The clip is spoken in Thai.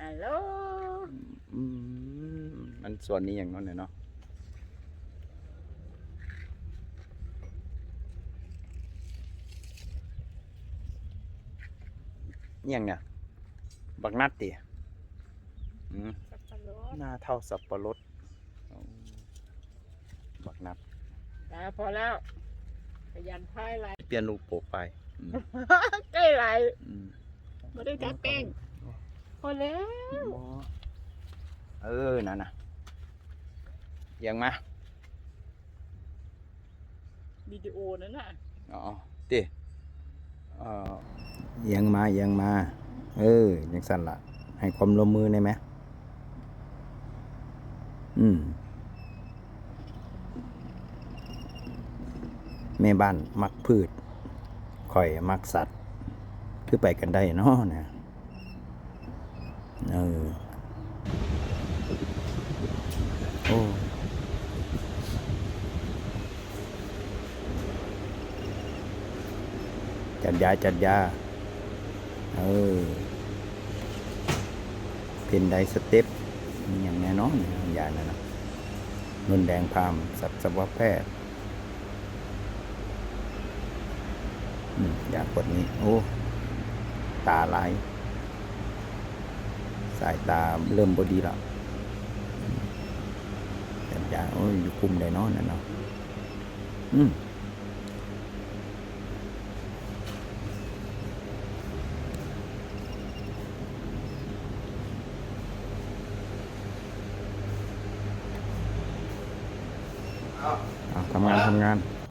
ฮัลโหลอืมมันส่วนนี้อย่างนั้นเนี่ยเนาะอิหยังเนี่ยบักนัดติอืมสับปะรดหน้าเท่าสับปะรดเอาบักนัดตาพอแล้วขยันพายไรเปลี่ยนรูปโปรไฟล์อืมใกล้ไรอืมไม่ได้ทัดแป้งพ อแล้วบ่เออนั่นน่ะเอียังมาวิดีโอนั่นน่ะอ๋อติเอ่อเอียังมาเอียังมา เออยังสั่นละให้ความร่วมมือได้ไหมอืมแม่บ้านมักพืชข่อยมักสัตว์ คือไปกันได้เนาะนะเออโอ้จัดยาจัดยาเออเป็นไดสเต็ปมีอย่างแน่นอนเนี่ยยานั่นนะนุนแดงพามสัตวแพทย์อยากดนี้ โอ้ ตาลาย สายตาเริ่มบดีแล้วจัดยาโอ้ยอยู่คุมได้เนอนนั่นเนาะอืมอะทำงานทำงาน